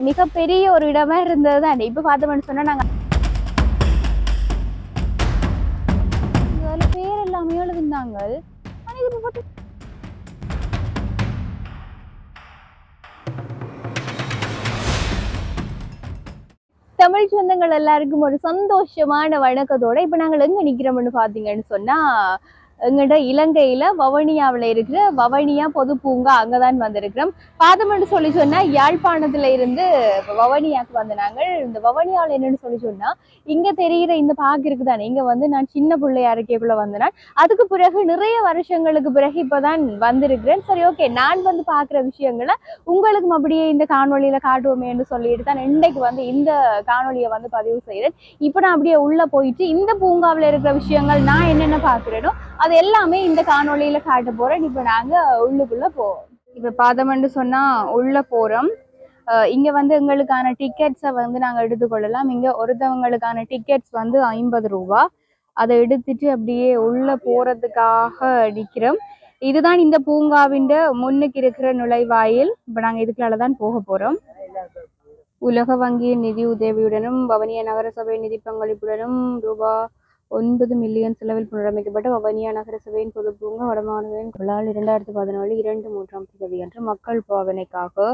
மிகப்பெரிய ஒரு இடமா இருந்தது தான். இப்ப பார்த்தோம்னு சொன்னால் நாங்க பேர் எல்லாமே எழுதிருந்தாங்க இது தமிழ் சொந்தங்கள் எல்லாருக்கும் ஒரு சந்தோஷமான வணக்கத்தோட இப்ப நாங்கள் எங்க நிக்கிறோம்னு பார்த்தீங்கன்னு சொன்னா எங்கள்கிட்ட இலங்கையில வவனியாவுல இருக்கிற வவனியா பொது பூங்கா அங்கதான் வந்திருக்கிறோம். பாதம்னு சொல்லி சொன்னா யாழ்ப்பாணத்துல இருந்து வவனியாக்கு வந்த நாங்கள். இந்த வவனியாவில் என்னன்னு சொல்லி சொன்னா இங்க தெரிகிற இந்த பாக்கு இருக்குதானே? இங்க வந்து நான் சின்ன பிள்ளையா இருக்கேக்குள்ள வந்தேன். அதுக்கு பிறகு நிறைய வருஷங்களுக்கு பிறகு இப்பதான் வந்திருக்கிறேன். சரி ஓகே நான் வந்து பார்க்குற விஷயங்களை உங்களுக்கும் அப்படியே இந்த காணொலியில் காட்டுவோமேன்னு சொல்லிட்டு தான் இன்னைக்கு வந்து இந்த காணொலியை வந்து பதிவு செய்கிறேன் இப்போ நான் அப்படியே உள்ள போயிட்டு இந்த பூங்காவில் இருக்கிற விஷயங்கள் நான் என்னென்ன பார்க்குறேனோ அது எல்லாமே இந்த காணொலியில காட்ட போறேன் இப்போ நாங்க உள்ளுக்குள்ள போவோம். இப்போ பாதமண்டு சொன்னா உள்ள போறோம். அஹ் இங்க வந்து எங்களுக்கான டிக்கெட்ஸை வந்து நாங்க எடுத்துக்கொள்ளலாம். இங்க ஒருத்தவங்களுக்கான டிக்கெட்ஸ் வந்து ஐம்பது ரூபா. அதை எடுத்துட்டு அப்படியே உள்ள போறதுக்காக நிற்கிறோம் இதுதான் இந்த பூங்காவின் முன்னுக்கு இருக்கிற நுழைவாயில். இப்போ நாங்க இதுக்குள்ள தான் போக போறோம். உலக வங்கியின் நிதி உதவியுடனும் பவனிய நகரசபை நிதி பங்களிப்புடனும் ரூபா ஒன்பது மில்லியன் செலவில் புனரமைக்கப்பட்ட வவனியா நகரசபையின் பொது பூங்கா வடமாநிலின் குழால் இரண்டாயிரத்தி பதினாலு இரண்டு மூன்றாம் தேதி அன்று மக்கள் பாவனைக்காக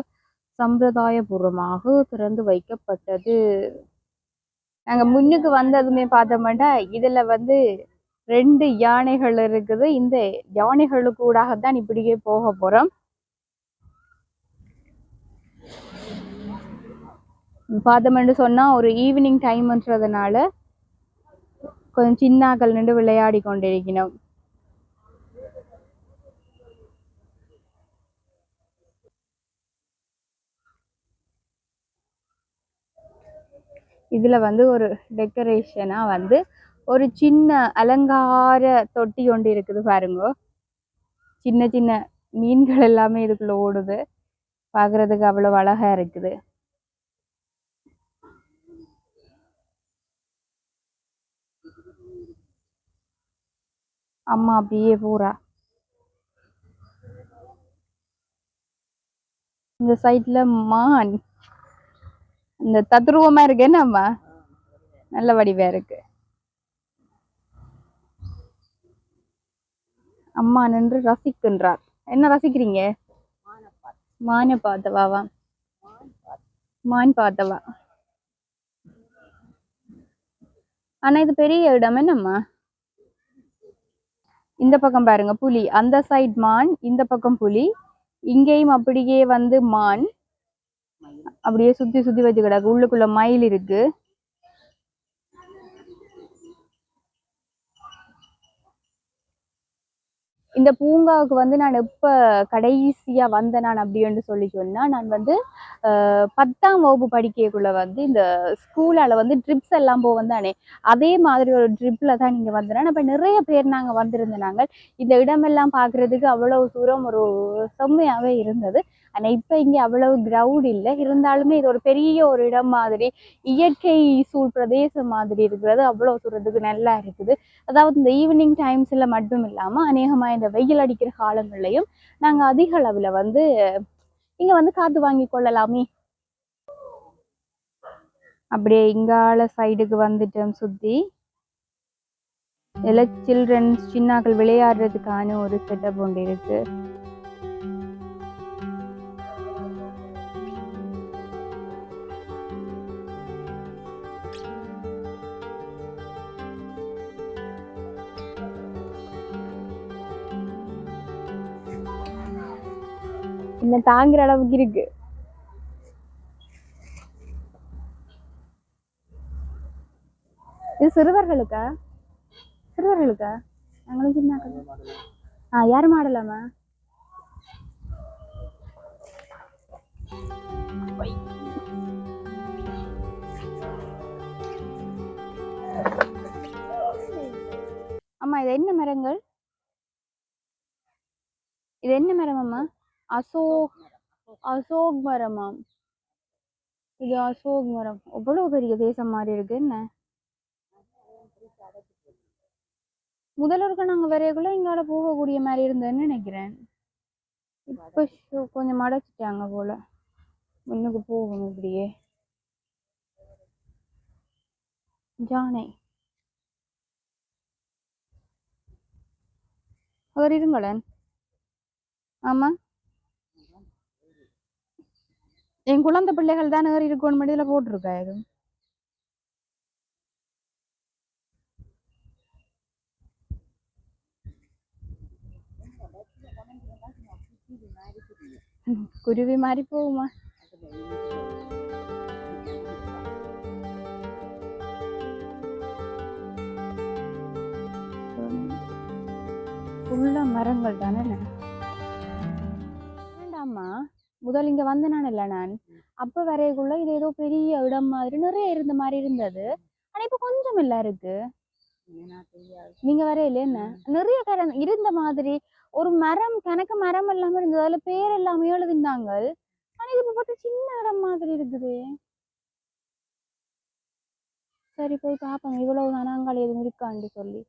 சம்பிரதாயபூர்வமாக திறந்து வைக்கப்பட்டது. நாங்கள் முன்னுக்கு வந்ததுமே பார்த்தோம்னா இதில் வந்து ரெண்டு யானைகள் இருக்குது. இந்த யானைகளுக்கு ஊடாக தான் இப்படியே போக போகிறோம் பார்த்தோம்னு சொன்னால் ஒரு ஈவினிங் டைம்ன்றதுனால கொஞ்சம் சின்னாக்கள் நின்று விளையாடி கொண்டிருக்கணும் இதுல வந்து ஒரு டெக்கரேஷனா வந்து ஒரு சின்ன அலங்கார தொட்டி ஒன்று இருக்குது பாருங்க. சின்ன சின்ன மீன்கள் எல்லாமே இதுக்குள்ள ஓடுது. பாக்குறதுக்கு அவ்வளவு அழகா இருக்குது. அம்மா அப்படியே பூரா இந்த சைட்ல மான் இந்த தத்ரூபமா இருக்கு என்ன அம்மா நல்ல வடிவா இருக்கு அம்மா நின்று ரசிக்கின்றார் என்ன ரசிக்கிறீங்க மானை பார்த்தவாவா மான் பார்த்தவா ஆனா இது பெரிய இடம் என்னம்மா இந்த பக்கம் பாருங்க புலி. அந்த சைட் மான் இந்த பக்கம் புலி. இங்கேயும் அப்படியே வந்து மான். அப்படியே சுத்தி சுத்தி வச்சு கிடக்கு. உள்ளுக்குள்ள மயில் இருக்கு. இந்த பூங்காவுக்கு வந்து நான் எப்போ கடைசியாக வந்தேன் நான் அப்படின்னு சொல்லி சொன்னால் நான் வந்து பத்தாம் வகுப்பு படிக்கக்குள்ளே வந்து இந்த ஸ்கூலால் வந்து ட்ரிப்ஸ் எல்லாம் போவோம் தானே அதே மாதிரி ஒரு ட்ரிப்பில் தான் நீங்கள் வந்தேன். அப்போ நிறைய பேர் நாங்க வந்திருந்தாங்க. இந்த இடமெல்லாம் பார்க்குறதுக்கு அவ்வளோ தூரம் ஒரு செம்மையாகவே இருந்தது. ஆனா இப்ப இங்க அவ்வளவு கிரவுண்ட் இல்லை. இருந்தாலுமே இது ஒரு பெரிய ஒரு இடம் மாதிரி இயற்கை சூழ் பிரதேசம் மாதிரி இருக்கிறது அவ்வளவு தூரத்துக்கு நல்லா இருக்குது. அதாவது இந்த ஈவினிங் டைம்ஸ்ல மட்டும் இல்லாம அநேகமா இந்த வெயில் அடிக்கிற காலங்கள்லையும் நாங்க அதிக அளவுல வந்து இங்க வந்து காத்து வாங்கி கொள்ளலாமே. அப்படியே இங்கால சைடுக்கு வந்துட்டோம் சுத்தி. எல்லாம் சில்ட்ரன்ஸ் சின்னாக்கள் விளையாடுறதுக்கான ஒரு செட்டப் ஒன்று இருக்கு. என்ன தாங்குற அளவுக்கு இருக்கு. இது சிறுவர்களுக்கா? சிறுவர்களுக்கா? நாங்களும் சின்ன ஆ யாரும் ஆடலாமா அம்மா இது என்ன மரங்கள்? இது என்ன மரம் அம்மா? அசோக் அசோக் மரமாம் இது அசோக் மரம். எவ்வளவு பெரிய தேசம் மாதிரி இருக்கு என்ன? முதல்ல இருக்க நாங்க வரையக்குள்ள இங்கால போகக்கூடிய மாதிரி இருந்தேன்னு நினைக்கிறேன். இப்ப கொஞ்சம் மடைச்சிட்டாங்க போல. முன்னுக்கு போகும் இப்படியே. ஜானை. அவர் இருங்களேன் ஆமா. என் குழந்தை பிள்ளைகள் தான் ஏறி இருக்கணும் மடியில போட்டிருக்கா இது? குருவி மாறி போகுமா? ஃபுல்லா மரங்கள் தானே? முதல் இங்க வந்த நான் இல்ல நான். அப்ப வரைக்குள்ள இது ஏதோ பெரிய இடம் மாதிரி நிறைய இருந்த மாதிரி இருந்தது. ஆனா இப்ப கொஞ்சம் இல்ல இருக்கு. நீங்க வரையில என்ன? நிறைய கர இருந்த மாதிரி ஒரு மரம் கணக்கு மரம் இல்லாம இருந்தது. அதுல பேர் எல்லாமே எழுதிருந்தாங்க ஆனா இது இப்ப பார்த்தா சின்ன இடம் மாதிரி இருக்குது. சரி போய் பாப்போம் இவ்வளவு தானாங்கள் எதுவும் இருக்கான்னு சொல்லி.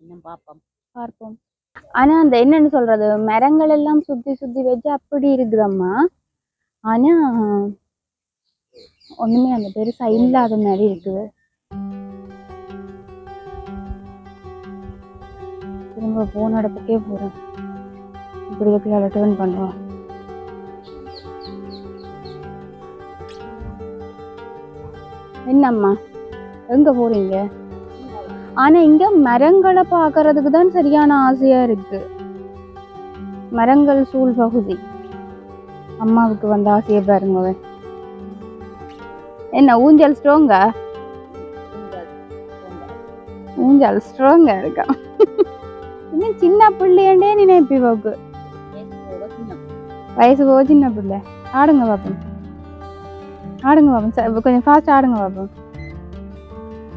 இன்னும் பாப்போம் பார்ப்போம். ஆனா அந்த என்னன்னு சொல்றது? மரங்கள் எல்லாம் சுத்தி சுத்தி வச்சு அப்படி இருக்குதம்மா. ஆனா ஒண்ணுமே அந்த பெருசா இல்லாத மாதிரி இருக்குது. திரும்ப போன இடத்துக்கே போறேன். இப்படி எப்படி டேர்ன் பண்ணுவோம் என்னம்மா? எங்க போறீங்க? ஆனா இங்க மரங்களை பார்க்கறதுக்கு தான் சரியான ஆசையா இருக்கு. மரங்கள் சூழ் பகுதி. அம்மாவுக்கு வந்த ஆசையை பாருங்க என்ன ஊஞ்சல் ஸ்ட்ராங்கா ஊஞ்சல் ஸ்ட்ராங்கா இருக்கா? இன்னும் சின்ன பிள்ளையண்டே நினைப்பி போக்கு வயசு போக சின்ன பிள்ளை. ஆடுங்க பாப்போம் ஆடுங்க பாப்போம் கொஞ்சம் ஃபாஸ்ட் ஆடுங்க பாப்போம்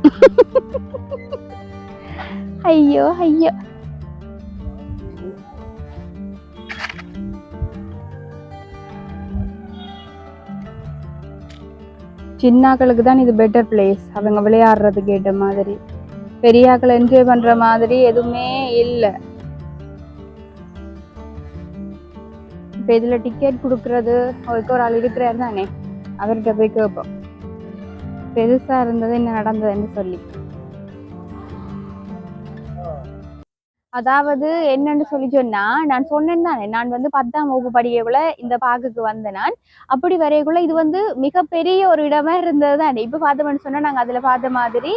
ஐயோ ஐயோ சின்னாக்களுக்கு தான் இது பெட்டர் பிளேஸ் அவங்க விளையாடுறதுக்கு ஏற்ற மாதிரி பெரியாக்களை என்ஜாய் பண்ற மாதிரி எதுவுமே இல்லை இப்போ இதில் டிக்கெட் கொடுக்கறது அவருக்கு ஒரு ஆள் இருக்கிறார் தானே அவர்கிட்ட போய் கேட்போம் பெருசாக இருந்தது என்ன நடந்ததுன்னு சொல்லி அதாவது என்னன்னு சொல்லி சொன்னா நான் சொன்னேன் தானே நான் வந்து பத்தாம் வகுப்பு படிக்கக்குள்ள இந்த பார்க்குக்கு வந்தேன் நான். அப்படி வரையக்குள்ள இது வந்து மிகப்பெரிய ஒரு இடமா இருந்தது தானே. இப்போ பார்த்தோம்னு சொன்னா நாங்க அதுல பார்த்த மாதிரி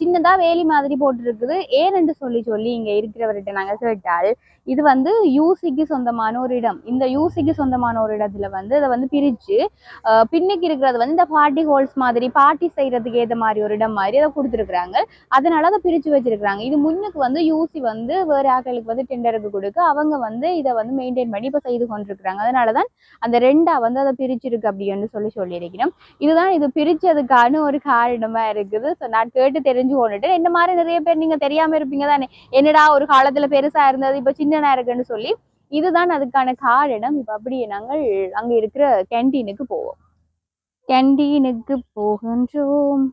சின்னதாக சின்னதா வேலி மாதிரி போட்டுருக்குது. ஏனென்று சொல்லி சொல்லி இங்க இருக்கிறவர்கிட்ட நாங்க கேட்டால் இது வந்து யூசிக்கு சொந்தமான ஒரு இடம். இந்த யூசிக்கு சொந்தமான ஒரு இடத்துல வந்து அதை வந்து பிரிச்சு பின்னுக்கு இருக்கிறது வந்து இந்த பார்ட்டி ஹோல்ஸ் மாதிரி பார்ட்டி செய்யறதுக்கு ஏற்ற மாதிரி ஒரு இடம் மாதிரி அதை கொடுத்துருக்குறாங்க. அதனால அதை பிரிச்சு வச்சிருக்கிறாங்க. இது முன்னுக்கு வந்து யூசி வந்து வேறு ஆட்களுக்கு வந்து டெண்டருக்கு கொடுக்க அவங்க வந்து இதை வந்து மெயின்டைன் பண்ணி இப்போ செய்து கொண்டிருக்கிறாங்க. அதனாலதான் அந்த ரெண்டா வந்து அதை பிரிச்சிருக்கு அப்படின்னு சொல்லி சொல்லியிருக்கிறோம். இதுதான் இது பிரிச்சதுக்கான ஒரு காரணமா இருக்குது. ஸோ நான் கேட்டு தெரிஞ்சு கொண்டுட்டு இந்த மாதிரி நிறைய பேர் நீங்க தெரியாம இருப்பீங்க தானே. என்னடா ஒரு காலத்துல பெருசா இருந்தது இப்ப சின்னனா இருக்குன்னு சொல்லி இதுதான் அதுக்கான காரணம். இப்போ அப்படியே நாங்கள் அங்க இருக்கிற கேண்டீனுக்கு போவோம். கேன்டீனுக்கு போகின்றோம்.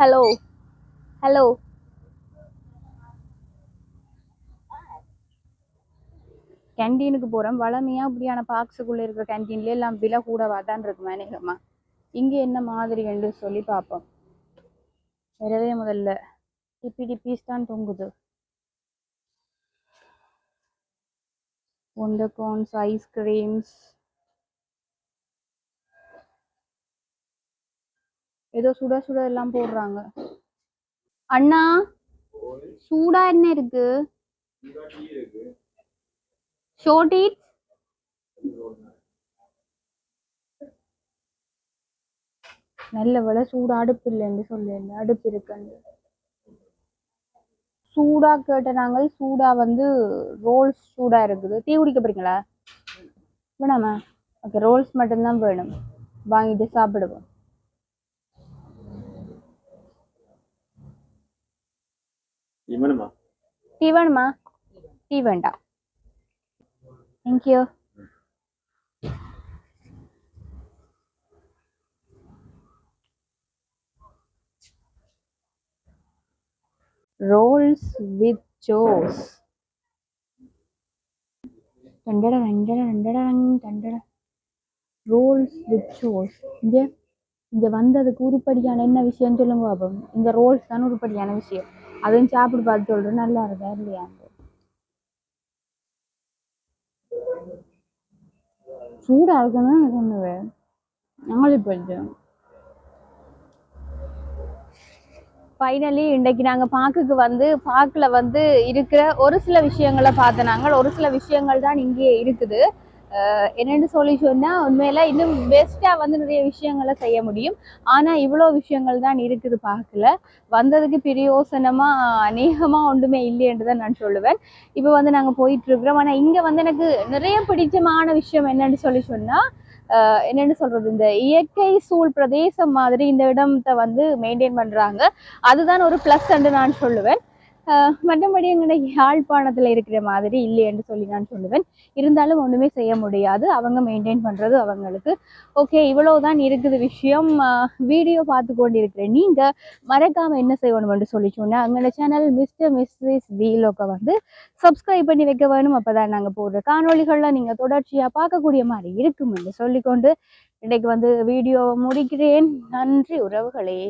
ஹலோ ஹலோ கேன்டீனுக்கு போறோம். வளமையா அப்படியான பாக்ஸுக்குள்ளே இருக்கிற கேன்டீன்லேயே எல்லாம் விலை கூடவா தான் இருக்கு மேனேகமா இங்க என்ன மாதிரி என்று சொல்லி பார்ப்போம். வரவே முதல்ல. டிப்பி பீஸ் தான் தொங்குது. உண்டக்கோன்ஸ் ஐஸ்கிரீம்ஸ் ஏதோ சுட சுட எல்லாம் போடுறாங்க. அண்ணா சூடா என்ன இருக்கு? ஷோர்ட் நல்ல வேலை சூடா அடுப்பு இல்லைன்னு சொல்லல அடுப்பு இருக்குன்னு. சூடா கேட்ட நாங்கள் சூடா வந்து ரோல்ஸ் சூடா இருக்குது. டீ குடிக்க போறீங்களா? வேணாமா? ஓகே ரோல்ஸ் மட்டும்தான் வேணும். வாங்கிட்டு சாப்பிடுவோம். இவனுமா? டீ வேணுமா டீ வேண்டாம் தேங்க்யூ ரோல்ஸ் வித் ஜோஸ் ரெண்டட ரெண்டட ரெண்டட ரெண்டட ரோல்ஸ் வித் ஜோஸ் இங்கே இங்கே வந்ததுக்கு உருப்படியான என்ன விஷயம் சொல்லுங்க பாப்போம் இந்த ரோல்ஸ் தான் உருப்படியான விஷயம். அதையும் சாப்பிட்டு பார்த்து சொல்கிறேன் நல்லா இருக்கா இல்லையா? சூடாக இருக்கணும் சொன்னவேன் நாங்களே போயிட்டோம் ஃபைனலி இன்றைக்கு நாங்கள் பார்க்குக்கு வந்து பார்க்கில் வந்து இருக்கிற ஒரு சில விஷயங்களை பார்த்த நாங்கள். ஒரு சில விஷயங்கள் தான் இங்கே இருக்குது. என்னென்னு சொல்லி சொன்னால் உண்மையில் இன்னும் பெஸ்ட்டாக வந்து நிறைய விஷயங்களை செய்ய முடியும். ஆனால் இவ்வளோ விஷயங்கள் தான் இருக்குது பார்க்கல. வந்ததுக்கு பிரயோசனமாக அநேகமாக ஒன்றுமே இல்லைன்னு தான் நான் சொல்லுவேன். இப்போ வந்து நாங்கள் போயிட்டுருக்குறோம். ஆனால் இங்கே வந்து எனக்கு நிறைய பிடிச்சமான விஷயம் என்னென்னு சொல்லி சொன்னால் என்னென்னு சொல்கிறது சொல்றது? இந்த இயற்கை சூழ் பிரதேசம் மாதிரி இந்த இடத்தை வந்து மெயின்டைன் பண்ணுறாங்க அதுதான் ஒரு ப்ளஸ் அண்டு நான் சொல்லுவேன். மற்றபடி எங்கட யாழ்ப்பாணத்தில் இருக்கிற மாதிரி இல்லைன்னு சொல்லி நான் சொல்லுவேன். இருந்தாலும் ஒன்றுமே செய்ய முடியாது. அவங்க மெயின்டைன் பண்ணுறது அவங்களுக்கு. ஓகே இவ்வளோதான் இருக்குது விஷயம். வீடியோ பார்த்து கொண்டு இருக்கிறேன் நீங்கள் மறக்காமல் என்ன என்று சொல்லி சொன்னால் எங்களோட சேனல் மிஸ்டர் மிஸ்ஸஸ் வீலோக்கை வந்து சப்ஸ்கிரைப் பண்ணி வைக்க வேணும். அப்பதான் நாங்கள் போடுற காணொலிகளில் நீங்கள் தொடர்ச்சியாக பார்க்கக்கூடிய மாதிரி இருக்கும் என்று சொல்லிக்கொண்டு இன்றைக்கு வந்து வீடியோ முடிக்கிறேன். நன்றி உறவுகளே.